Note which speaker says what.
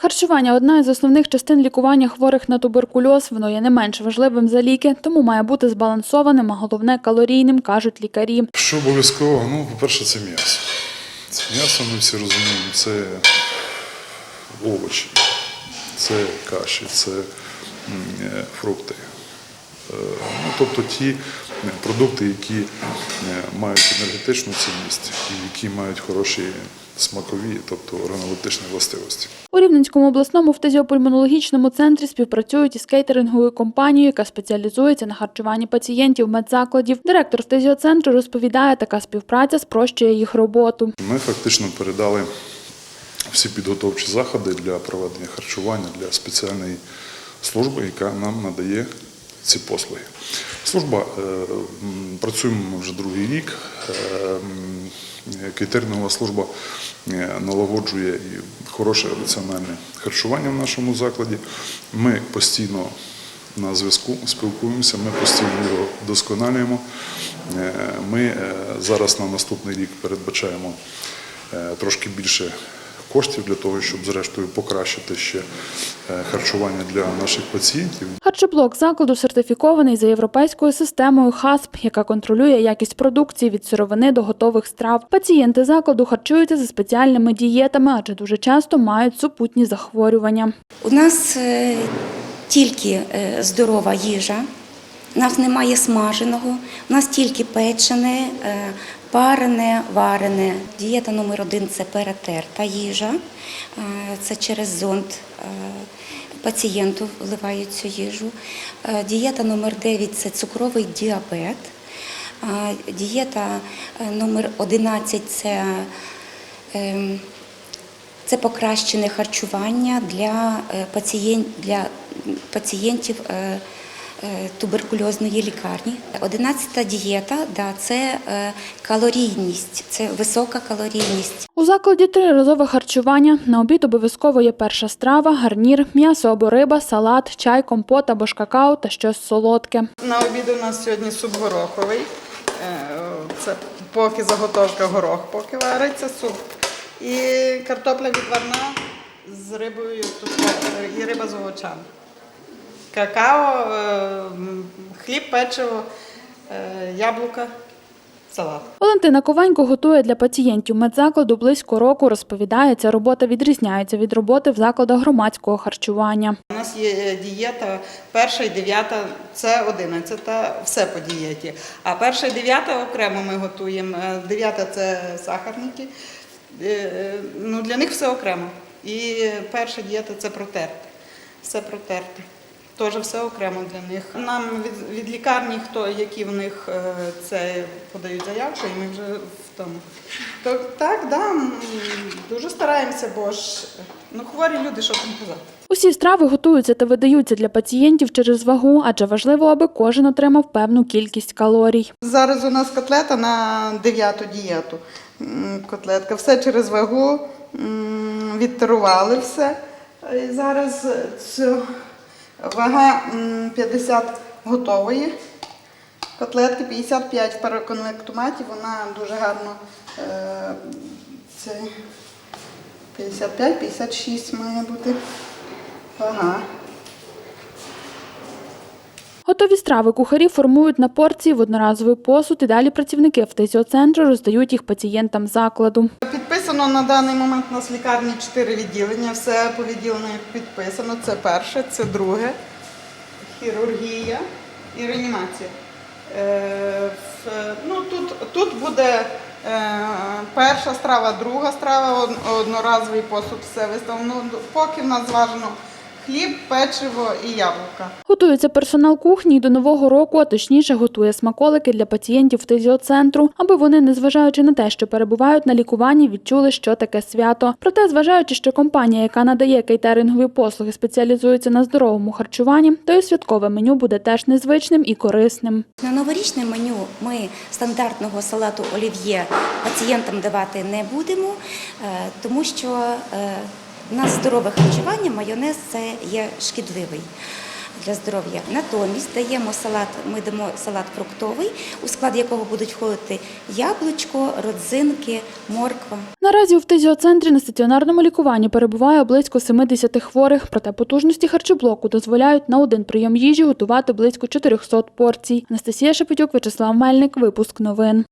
Speaker 1: Харчування одна із основних частин лікування хворих на туберкульоз. Воно є не менш важливим за ліки, тому має бути збалансованим, а головне калорійним, кажуть лікарі.
Speaker 2: Що обов'язково? Ну, по-перше, це м'ясо. Це м'ясо, ми всі розуміємо, це овочі, це каші, це е, фрукти. Тобто ті е, продукти, які е, мають енергетичну цінність і які мають хороші смакові, тобто органолептичні властивості.
Speaker 1: У Рівненському обласному фтизіопульмонологічному центрі співпрацюють із кейтеринговою компанією, яка спеціалізується на харчуванні пацієнтів медзакладів. Директор фтизіоцентру розповідає, така співпраця спрощує їх роботу.
Speaker 2: Ми фактично передали всі підготовчі заходи для проведення харчування для спеціальної служби, яка нам надає ці послуги. Служба е, працюємо вже другий рік. Е, Кейтерингова служба е, налагоджує і хороше раціональне харчування в нашому закладі. Ми постійно на зв'язку, спілкуємося, ми постійно його вдосконалюємо. Е, Ми зараз на наступний рік передбачаємо трошки більше коштів для того, щоб зрештою покращити ще е, харчування для наших пацієнтів.
Speaker 1: Харчоблок закладу сертифікований за європейською системою ХАСП, яка контролює якість продукції від сировини до готових страв. Пацієнти закладу харчуються за спеціальними дієтами, адже дуже часто мають супутні захворювання.
Speaker 3: У нас е, тільки е, здорова їжа, у нас немає смаженого, у нас тільки печене, парене, варене. Дієта номер один це перетерта їжа, Е, це через зонд. е, Пацієнту вливають цю їжу. Е, Дієта номер 9 це цукровий діабет. Дієта номер 11 це ем, це покращене харчування для, е, для пацієнтів туберкульозної лікарні. Одинадцята дієта да, це е, калорійність, це висока калорійність.
Speaker 1: У закладі триразове харчування. На обід обов'язково є перша страва, гарнір, м'ясо або риба, салат, чай, компот або ж какао та щось солодке.
Speaker 4: На обід у нас сьогодні суп гороховий. Е, Це поки заготовка горох, поки вариться суп. І картопля відварна з рибою і риба з овочами. Какао, е, хліб, печиво, е, яблука, салат.
Speaker 1: Валентина Ковенько готує для пацієнтів медзакладу близько року. Розповідає, ця робота відрізняється від роботи в закладах громадського харчування.
Speaker 4: У нас є дієта перша і дев'ята, це одинадцята, все по дієті. А перша і дев'ята окремо ми готуємо. Е, Дев'ята це сахарники. Е, Ну, для них все окремо. І перша дієта це протерте. Все протерте. Теж все окремо для них. Нам від, від лікарні, хто які в них е, це подають заявку, і ми вже в тому. То, так, да, дуже стараємося, бо ж ну, хворі люди, що там казати.
Speaker 1: Усі страви готуються та видаються для пацієнтів через вагу, адже важливо, аби кожен отримав певну кількість калорій.
Speaker 4: Зараз у нас котлета на дев'яту дієту. Котлетка, все через вагу, відтарували все. І зараз цю вага 50 готової. Котлетки 55 в переконвектоматі, вона дуже гарно е, це 55-56 має бути вага.
Speaker 1: Готові страви кухарі формують на порції в одноразовий посуд і далі працівники фтизіоцентру роздають їх пацієнтам закладу.
Speaker 4: Підписано на даний момент у нас в лікарні чотири відділення. Все по відділенню підписано. Це перше, це друге, хірургія і реанімація. Е, ну, тут, тут буде е, перша страва, друга страва, од- одноразовий посуд, все виставлено. Ну, Поки в нас зважено хліб, печиво і яблука.
Speaker 1: Готується персонал кухні й до нового року, а точніше готує смаколики для пацієнтів фтизіоцентру, аби вони, незважаючи на те, що перебувають на лікуванні, відчули, що таке свято. Проте, зважаючи, що компанія, яка надає кейтерингові послуги, спеціалізується на здоровому харчуванні, то й святкове меню буде теж незвичним і корисним.
Speaker 3: На новорічне меню ми стандартного салату олів'є пацієнтам давати не будемо, е, тому що нас здорове харчування, майонез це є шкідливий. для здоров'я. Натомість даємо салат, ми дамо салат фруктовий, у склад якого будуть входити яблучко, родзинки, морква.
Speaker 1: Наразі у фтизіоцентрі на стаціонарному лікуванні перебуває близько 70 хворих, проте потужності харчоблоку дозволяють на один прийом їжі готувати близько 400 порцій. Анастасія Шепетюк, Вячеслав Мельник, випуск новин.